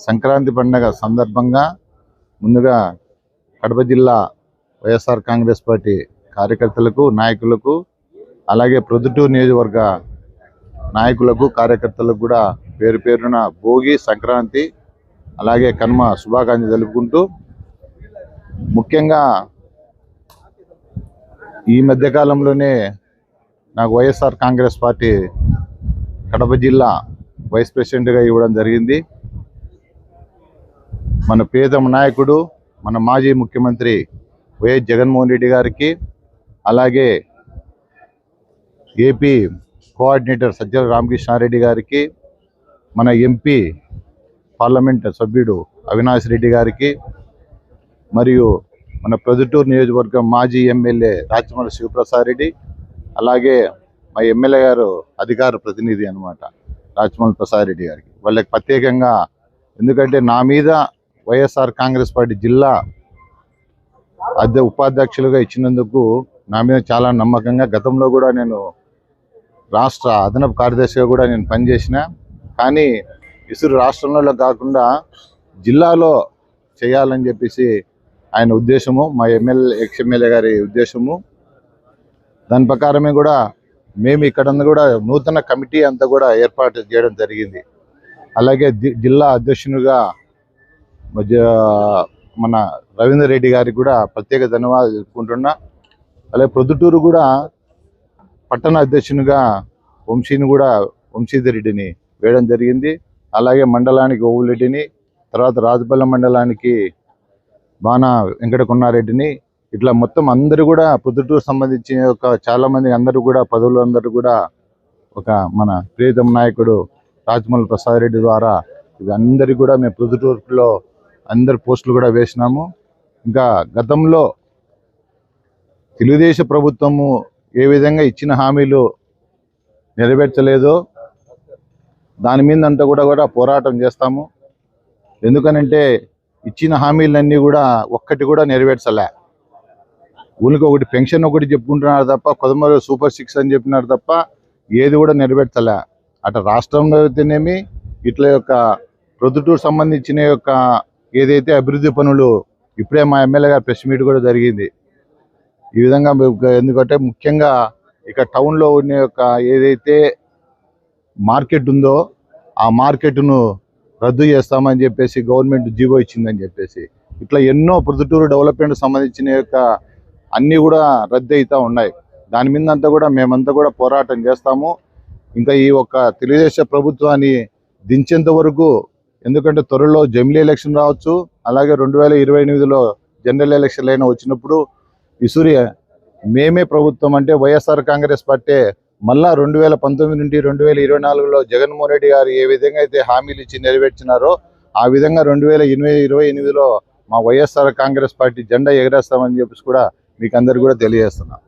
సంక్రాంతి పండుగ సందర్భంగా ముందుగా కడప జిల్లా వైఎస్ఆర్ కాంగ్రెస్ పార్టీ కార్యకర్తలకు నాయకులకు అలాగే ప్రొద్దుటూరు నియోజకవర్గ నాయకులకు కార్యకర్తలకు కూడా పేరు పేరున భోగి సంక్రాంతి అలాగే కనుమ శుభాకాంక్షలు తెలుపుకుంటూ ముఖ్యంగా ఈ మధ్యకాలంలోనే నాకు వైఎస్ఆర్ కాంగ్రెస్ పార్టీ కడప జిల్లా వైస్ ప్రెసిడెంట్గా ఇవ్వడం జరిగింది. మన ప్రియతమ నాయకుడు మన మాజీ ముఖ్యమంత్రి వైఎస్ జగన్మోహన్ రెడ్డి గారికి అలాగే ఏపీ కోఆర్డినేటర్ సజ్జల రామకృష్ణారెడ్డి గారికి మన ఎంపీ పార్లమెంట్ సభ్యుడు అవినాష్ రెడ్డి గారికి మరియు మన ప్రొద్దుటూరు నియోజకవర్గం మాజీ ఎమ్మెల్యే రాచమల్లి శివప్రసాద్ రెడ్డి అలాగే మా ఎమ్మెల్యే గారు అధికార ప్రతినిధి అనమాట రాచమల్లి ప్రసాద్ రెడ్డి గారికి. వాళ్ళకి ప్రత్యేకంగా ఎందుకంటే నా మీద వైఎస్ఆర్ కాంగ్రెస్ పార్టీ జిల్లా అధ్య ఉపాధ్యక్షులుగా ఇచ్చినందుకు నా మీద చాలా నమ్మకంగా గతంలో కూడా నేను రాష్ట్ర అదనపు కార్యదర్శిగా కూడా నేను పనిచేసిన. కానీ ఇసురు రాష్ట్రంలో కాకుండా జిల్లాలో చేయాలని చెప్పేసి ఆయన ఉద్దేశము మా ఎమ్మెల్యే ఎక్స్ ఎమ్మెల్యే గారి ఉద్దేశము. దాని ప్రకారమే కూడా మేము ఇక్కడ కూడా నూతన కమిటీ అంతా కూడా ఏర్పాటు చేయడం జరిగింది. అలాగే జిల్లా అధ్యక్షునిగా మధ్య మన రవీందర్ రెడ్డి గారికి కూడా ప్రత్యేక ధన్యవాదాలు తెలుపుకుంటున్నా. అలాగే ప్రొద్దుటూరు కూడా పట్టణ అధ్యక్షునిగా వంశీని కూడా వంశీధర్ రెడ్డిని వేయడం జరిగింది. అలాగే మండలానికి ఓవులరెడ్డిని తర్వాత రాజపల్లె మండలానికి బాణ వెంకటకున్నారెడ్డిని ఇట్లా మొత్తం అందరూ కూడా పొద్దుటూరు సంబంధించిన ఒక చాలామంది అందరూ కూడా పదవులు అందరూ కూడా ఒక మన ప్రియతమ నాయకుడు రాజమౌళి ప్రసాద్ రెడ్డి ద్వారా ఇవి అందరి కూడా మేము పొద్దుటూరులో అందరి పోస్టులు కూడా వేసినాము. ఇంకా గతంలో తెలుగుదేశం ప్రభుత్వము ఏ విధంగా ఇచ్చిన హామీలు నెరవేర్చలేదో దాని మీద అంతా కూడా కూడా పోరాటం చేస్తాము. ఎందుకనంటే ఇచ్చిన హామీలన్నీ కూడా ఒక్కటి కూడా నెరవేర్చలే. ఊరికి ఒకటి పెన్షన్ ఒకటి చెప్పుకుంటున్నారు తప్ప కొదమరు సూపర్ సిక్స్ అని చెప్పినారు తప్ప ఏది కూడా నెరవేర్చలే. అటు రాష్ట్రంలో అయితేనేమి ఇట్లా యొక్క ప్రొద్దుటూరు సంబంధించిన యొక్క ఏదైతే అభివృద్ధి పనులు ఇప్పుడే మా ఎమ్మెల్యే గారు ప్రెస్ మీట్ కూడా జరిగింది. ఈ విధంగా ఎందుకంటే ముఖ్యంగా ఇక టౌన్లో ఉన్న యొక్క ఏదైతే మార్కెట్ ఉందో ఆ మార్కెట్ను రద్దు చేస్తామని చెప్పేసి గవర్నమెంట్ జీవో ఇచ్చిందని చెప్పేసి. ఇట్లా ఎన్నో ప్రొద్దుటూరు డెవలప్మెంట్ సంబంధించిన యొక్క అన్నీ కూడా రద్దు అవుతూ ఉన్నాయి. దాని మీద అంతా కూడా మేమంతా కూడా పోరాటం చేస్తాము. ఇంకా ఈ ఒక్క తెలుగుదేశం ప్రభుత్వాన్ని దించేంత వరకు ఎందుకంటే త్వరలో జమిలీ ఎలక్షన్ రావచ్చు. అలాగే రెండు వేల ఇరవై ఎనిమిదిలో జనరల్ ఎలక్షన్లు అయినా వచ్చినప్పుడు ఇసురి మేమే ప్రభుత్వం అంటే వైఎస్ఆర్ కాంగ్రెస్ పార్టీ మళ్ళా రెండు వేల పంతొమ్మిది నుండి రెండు వేల ఇరవై నాలుగులో జగన్మోహన్ రెడ్డి గారు ఏ విధంగా అయితే హామీలు ఇచ్చి నెరవేర్చినారో ఆ విధంగా రెండు వేల ఇరవై ఇరవై ఎనిమిదిలో మా వైఎస్ఆర్ కాంగ్రెస్ పార్టీ జెండా ఎగరేస్తామని చెప్పేసి కూడా మీకు అందరు కూడా తెలియజేస్తున్నాం.